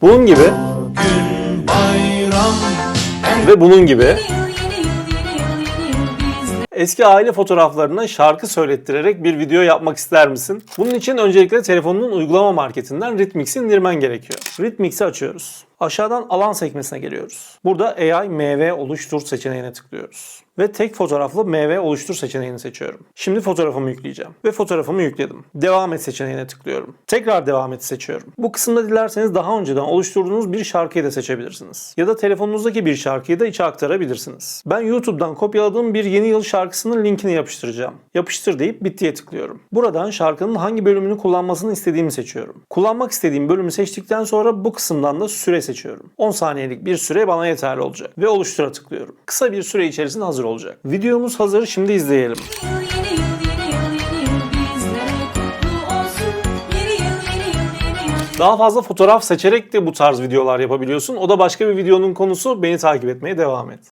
Bunun gibi ve bunun gibi eski aile fotoğraflarına şarkı söylettirerek bir video yapmak ister misin? Bunun için öncelikle telefonunun uygulama marketinden Ritmix'i indirmen gerekiyor. Ritmix'i açıyoruz. Aşağıdan alan sekmesine geliyoruz. Burada AI MV oluştur seçeneğine tıklıyoruz. Ve tek fotoğraflı MV oluştur seçeneğini seçiyorum. Şimdi fotoğrafımı yükleyeceğim. Ve fotoğrafımı yükledim. Devam et seçeneğine tıklıyorum. Tekrar devam et seçiyorum. Bu kısımda dilerseniz daha önceden oluşturduğunuz bir şarkıyı da seçebilirsiniz. Ya da telefonunuzdaki bir şarkıyı da içe aktarabilirsiniz. Ben YouTube'dan kopyaladığım bir yeni yıl şarkısının linkini yapıştıracağım. Yapıştır deyip bittiye tıklıyorum. Buradan şarkının hangi bölümünü kullanmasını istediğimi seçiyorum. Kullanmak istediğim bölümü seçtikten sonra bu kısımdan da süre seçiyorum. 10 saniyelik bir süre bana yeterli olacak. Ve oluştura tıklıyorum. Kısa bir süre içerisinde hazır olacak. Videomuz hazır şimdi izleyelim. Daha fazla fotoğraf seçerek de bu tarz videolar yapabiliyorsun. O da başka bir videonun konusu. Beni takip etmeye devam et.